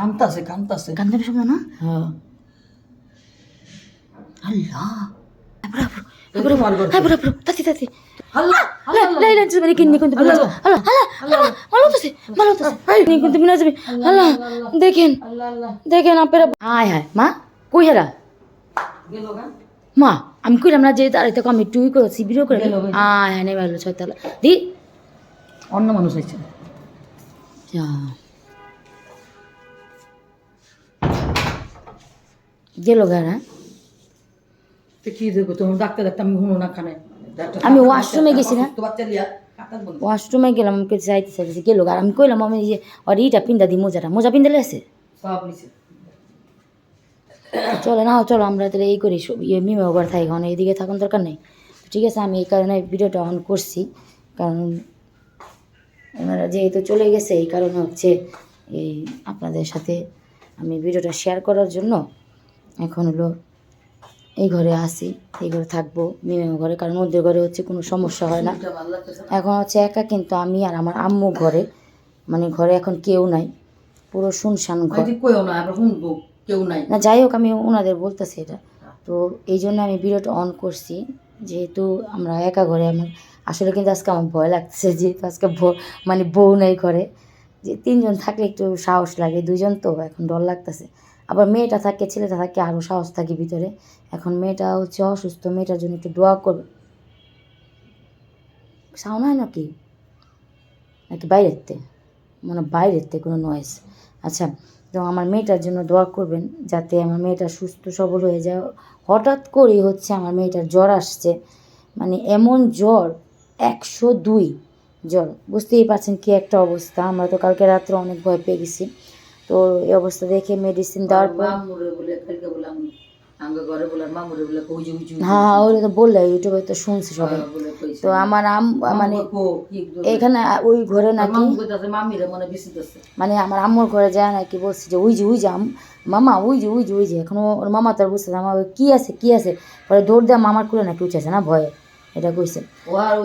কান্তাছে কান্তাছে। কান্দানের শব্দ না? হ্যাঁ। আল্লাহ। দেখেন। দেখেন আপনারা হায় হায়। মা কই হেরা? মা আমি কইলাম না যে দাঁড়াইতে আমি টুই করেছি করে। আয় হ্যাঁ নেই ভালো ছয়তলা। দি। অন্য মানুষ হয়েছে যা। গেল গারা কি দেখো তোমার ডাক্তার ডাক্তার আমি না ওয়াশরুমে গেছি না? ওয়াশরুমে গেলাম আমাকে যাইতে চাইতেছি গেল আর আমি কইলাম আমি যে আর ইটা পিন্দা দি মোজাটা। মোজা পিন্দালে আছে? চলো না চলো আমরা তাহলে এই করি ইয়ে মিমে ওভার থাকি কারণ এইদিকে থাকুন দরকার নেই। ঠিক আছে আমি এই কারণে ভিডিওটা অন করছি কারণ ওনারা যেহেতু চলে গেছে এই কারণে হচ্ছে এই আপনাদের সাথে আমি ভিডিওটা শেয়ার করার জন্য এখন হলো এই ঘরে আসি এই ঘরে থাকব মিমে ঘরে কারণ ওদের ঘরে হচ্ছে কোনো সমস্যা হয় না। এখন হচ্ছে একা কিন্তু আমি আর আমার আম্মু ঘরে মানে ঘরে এখন কেউ নাই পুরো শুনশান ঘর। এই না কেউ নাই। না যাই হোক আমি ওনাদের বলতেছি এটা। তো এই জন্য আমি ভিডিওটা অন করছি যেহেতু আমরা একা ঘরে আমার আসলে কিন্তু আজকে আমার ভয় লাগতেছে যেহেতু আজকে মানে বউ নেই ঘরে। যে তিনজন থাকলে একটু সাহস লাগে দুজন তো এখন ডর লাগতেছে। আবার মেয়েটা থাকে, ছেলেটা থাকে আরও সাহস থাকে ভিতরে। এখন মেয়েটা হচ্ছে অসুস্থ, মেয়েটার জন্য একটু দোয়া করবে। সাউন্ড হয় নাকি? নাকি বাইরেতে মানে বাইরেতে কোনো নয়েস আচ্ছা তো আমার মেয়েটার জন্য দোয়া করবেন যাতে আমার মেয়েটা সুস্থ, সবল হয়ে যায়। হঠাৎ করেই হচ্ছে আমার মেয়েটার জ্বর আসছে। মানে এমন জ্বর, একশো দুই জ্বর। বুঝতেই পারছেন কি একটা অবস্থা। আমরা তো কালকে রাত্রে অনেক ভয় পেয়ে গেছি। তো এই অবস্থা দেখে মেডিসিন দেওয়ার পর মামুরে বলে কালকে বলে আমি ঘরে বলে মামুরে বলে কই যে হ্যাঁ হ্যাঁ ওটা তো বললে ইউটিউবে তো শুনছি সবাই। তো আমার আম মানে এখানে ওই ঘরে নাকি মনে আমার আম্মুর ঘরে যায় নাকি বলছে যে ওই যে ওই যে মামা ওই যে ওই যে ওই যে। এখন ওর মামা তার বুঝতে আমার কি আছে কি আছে? পরে দৌড় দেওয়া মামার কুলে নাকি উঠেছে না ভয়ে। এটা কইছে। আর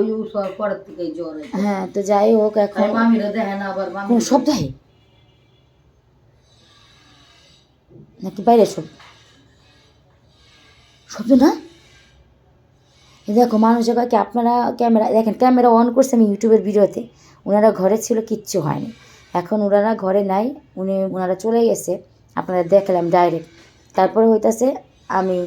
হ্যাঁ তো যাই হোক এখন তাই মামিরে দেখে না আবার মামি কোন শব্দ হয় নাকি বাইরে শব্দ শব্দ না দেখো মানুষ কি আপনারা ক্যামেরা দেখেন ক্যামেরা অন করছে আমি ইউটিউবের ভিডিওতে। ওনারা ঘরে ছিল কিচ্ছু হয়নি। এখন ওনারা ঘরে নাই উনি ওনারা চলে গেছে। আপনারা দেখলাম ডাইরেক্ট তারপরে হইতাছে আমি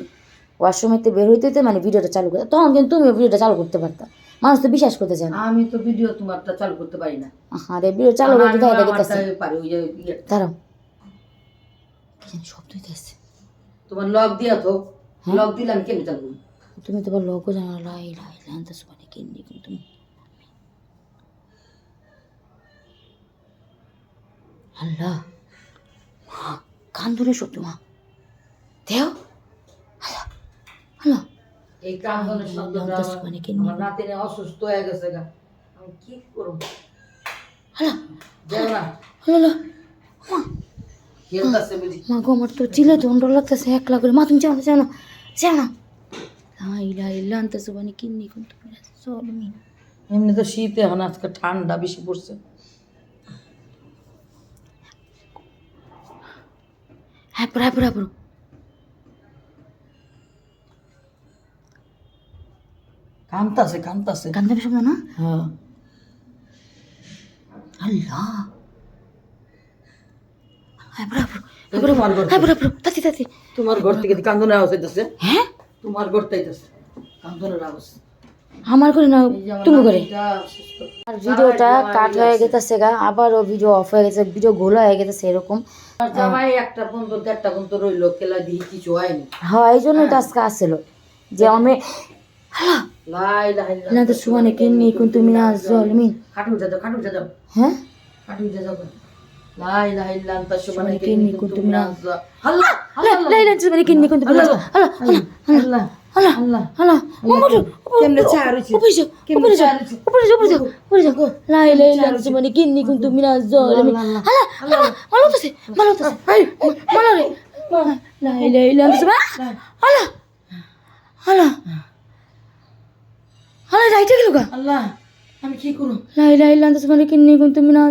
ওয়াশরুমেতে বের হইতে হইতে মানে ভিডিওটা চালু করতে তখন কিন্তু তুমিও ভিডিওটা চালু করতে পারতা। মানুষ তো বিশ্বাস করতে চায় না। আমি তো ভিডিও তোমারটা চালু করতে পারি না। আরে ভিডিও চালু করতে। দাঁড়াও। শব্দ হইতেছে তোমার লক দিয়া তো। হ্যাঁ? লক দিলাম কেন চালু তুমি তোমার লোকও জানো লাই লাই জানতে সুবানি কিন্নি কিন্তু। আল্লাহ মা কান ধরে শব্দ মা। দেও। আল্লাহ আল্লাহ। এই কান্দনের শব্দটা লঙ্কা আমার- নাতিনে অসুস্থ হয়ে গেছে গা। আমি কি করব? আল্লাহ। যাও না। আল্লাহ বুঝি মা গো আমার তো চিলে তো লাগতেছে একলা করে। মা তুমি যাও না যাও না যাও না। লাই লাই কিন্নি কিন্তু চলমি এমনি তো শীতে এখন আজকে ঠান্ডা বেশি পড়ছে। হ্যাঁ পড়া পড়া পড়ো কান্তাছে। কান্তাছে শব্দ না? হ্যাঁ। আল্লাহ হ্যাঁ পড়া পড়ো এই তোমার ঘর হ্যাঁ পড়া পড়ো তাতি তাতি। তোমার ঘর থেকে কান্দনের আওয়াজ হইতেছে? হ্যাঁ? তোমার ঘর তাইতেছে কান্দনের আওয়াজ। আমার করে না এই যে আমার তুমি করে আর ভিডিওটা কাট হয়ে গেছে গা আবারও ভিডিও অফ হয়ে গেছে ভিডিও ঘোলা হয়ে গেছে এরকম। জামাই একটা পর্যন্ত দেড়টা পর্যন্ত রইল খেলা দিয়ে কিছু হয়নি। হ্যাঁ এই জন্যই তো আজকে আসছিল। যে আমি। না তো সুমানে কিন্নি কিন্তু তুমি জলমিন খাটু খাটু হ্যাঁ? খাটু উঠে যাও আমি কি করব লাই লাই লাই সুমানে কিন্নি কিন্তু তুমি না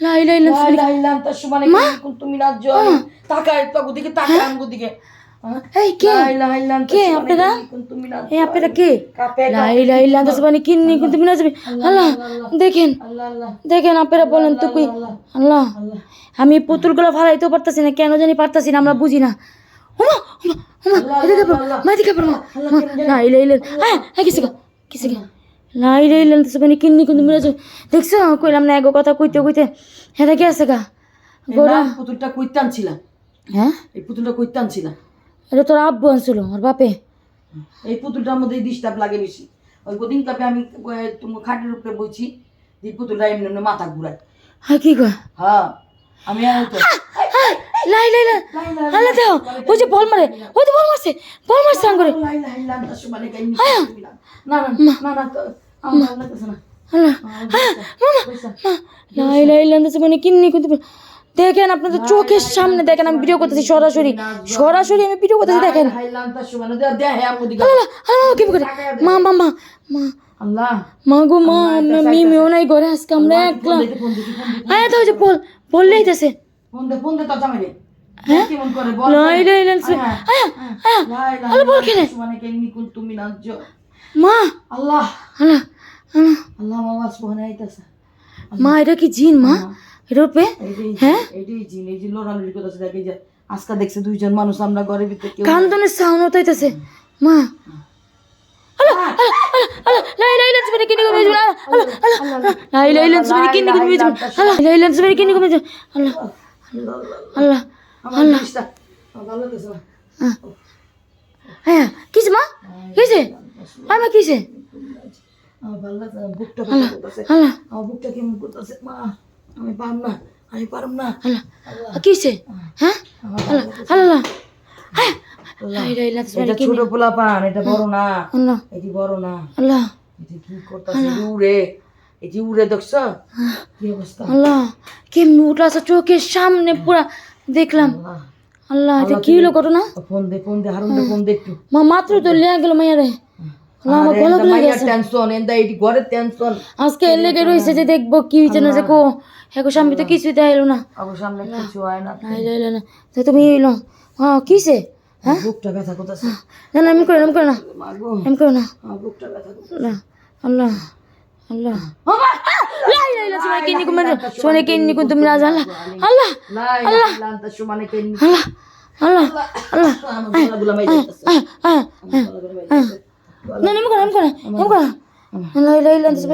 লা ইলাহা ইল্লাল্লাহ লা ইলাহা সুবহানাকা কুনতু মিনাজ দিকে আমগো দিকে? এই কে? লা ইলাহা ইল্লা কে সুবহানাকা আপনারা? ইন্নী এই আপনারা কে? কাপে লা ইলাহা ইল্লা আনতা সুবহানাকা কিন্নি কুনতু মিনাজ আল্লাহ দেখেন দেখেন আপনারা বলেন তো আল্লাহ আমি পুতুলগুলো ফালাইতেও পারতাছি না কেন জানি পারতাছি না আমরা বুঝি না। ওমা ওমা ওমা এদিকে পড়ো মা এদিকে পড়ো মা। না ইলে ইলে হ্যাঁ হ্যাঁ কিছু কিছু না ইলে ইলে তো সবাই কিন্নি কিন্তু মিরাজ দেখছ কইলাম না এগো কথা কইতে কইতে হ্যাঁ দেখে আছে গা গোরা পুতুলটা কইতান ছিলাম হ্যাঁ এই পুতুলটা কইতান ছিলাম এটা তোর আব্বু আনছিল আর বাপে এই পুতুলটার মধ্যে ডিস্টার্ব লাগে বেশি ওই কদিন কাপে আমি তোমার খাটের উপরে বইছি এই পুতুলটা এমনি এমনি মাথা ঘুরায় হ্যাঁ কি কয় হ্যাঁ আমি আর তো হ্যাঁ, লাই লাই লাই আল্লাহ দাও ওই যে বল মারে ওই তো বল মারছে বল মারছে আঙ্গুরে লা ইলাহা ইল্লা আনতা সুবহানাকা ইন্নী কুনতু মিনাজ না না না না হ্যাঁ মানে কিন্নি দেখেন আপনাদের চোখের সামনে দেখেন আমি ভিডিও করতেছি সরাসরি। সরাসরি আমি ভিডিও করতেছি দেখেন লা ইলাহা ইল্লা আনতা সুবহানাকা দে হে আমগো দিকে। আল্লাহ আল্লাহ কি করে মা মা মা মা। আল্লাহ। মা গো মা আমরা মিমিও নাই ঘরে আজকে আমরা একলা। হ্যাঁ? তো বল বললেই হ্যাঁ, বল মা! আল্লাহ! আল্লাহ আল্লাহ। আল্লাহ আওয়াজ বহনে আইতাছে। মা এটা কি জিন মা? যে হ্যাঁ? যে জিন এই যে লড়ালড়ি করতেছে দেখে যে আজকে দেখছে দুইজন মানুষ আমরা ঘরের ভিতরে কেউ কান্দনের সাউন্ড হইতাছে মা। হ্যাঁ কিছে মা? কিছে লাগতেছে না বুকটা বুকটা কেমন করতেছে? মা আমি পারম না আমি পারম না। কিছে হ্যাঁ? আল্লাহ এটা ছোট পোলা পান এটা বড় না। আল্লাহ এটি বড় না। আল্লাহ। এটি কি করতেছে? উড়ে। এটি উড়ে দেখছ? কি অবস্থা? আল্লাহ কেমনি উঠল? চোখের সামনে পুরা দেখলাম। আল্লাহ। এটা কি হলো ঘটনা? ফোন দে ফোন দে হারুন দে ফোন দে একটু। মা মাত্র তো লিয়া গেল মাইয়ারে। আল্লাহ আজকে এর লেগে রয়েছে যে দেখব কি হয়েছে না যে কো হ্যাঁ স্বামী তো কিছুই দেখাইলো না অবশ্য সামনে কিছু হয় না লাইলো না তো তুমি এলো হ্যাঁ কিসে হ্যাঁ বুকটা ব্যথা করতেছে না না আমি করে না করে না আমি করে না বুকটা ব্যথা আল্লাহ আল্লাহ আল্লাহ না আল্লাহ আল্লাহ আল্লাহ আল্লাহ আমার গলাগুলো মাই যাচ্ছে